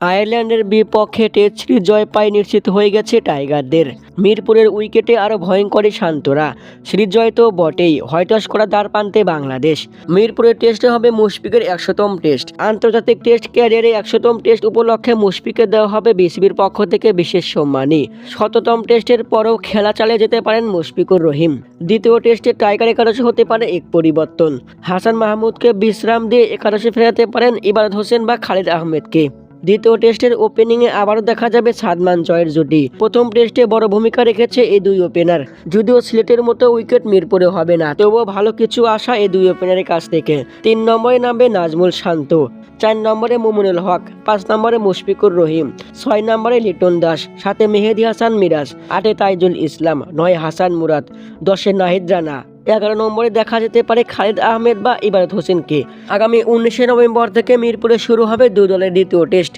আয়ারল্যান্ডের বিপক্ষে test series জয় পায় নিশ্চিত হয়ে গেছে টাইগারদের। মিরপুরের উইকেটে আরও ভয়ঙ্করী শান্তরা। সিরিজ জয় তো বটেই হয়টস করা দ্বার প্রান্তে বাংলাদেশ। মিরপুরের টেস্টে হবে মুশফিকের একশোতম টেস্ট। আন্তর্জাতিক টেস্ট ক্যারিয়ারে একশোতম টেস্ট উপলক্ষে মুশফিকে দেওয়া হবে বিসিবির পক্ষ থেকে বিশেষ সম্মানী শততম টেস্টের পরেও খেলা চালিয়ে যেতে পারেন মুশফিকুর রহিম। দ্বিতীয় টেস্টে টাইগার একাদশে হতে পারে এক পরিবর্তন। হাসান মাহমুদকে বিশ্রাম দিয়ে একাদশে ফেরাতে পারেন ইবাদত হোসেন বা খালিদ আহমেদকে। দ্বিতীয় টেস্টের ওপেনিংয়ে আবারও দেখা যাবে সাদমান জয়ের জুটি। প্রথম টেস্টে বড় ভূমিকা রেখেছে এই দুই ওপেনার। যদিও সিলেটের মতো উইকেট মিরপুরে হবে না, তবুও ভালো কিছু আশা এই দুই ওপেনারের কাছ থেকে। তিন নম্বরে নামবে নাজমুল শান্ত, চার নম্বরে মুমুনুল হক, পাঁচ নম্বরে মুশফিকুর রহিম, ছয় নম্বরে লিটন দাস, সাথে মেহেদি হাসান মিরাজ, আটে তাইজুল ইসলাম, নয় হাসান মুরাদ, দশে নাহিদ রানা। এগারো নম্বরে দেখা যেতে পারে খালিদ আহমেদ বা ইবাদত হোসেনকে। আগামী উনিশে নভেম্বর থেকে মিরপুরে শুরু হবে দুই দলের দ্বিতীয় টেস্ট।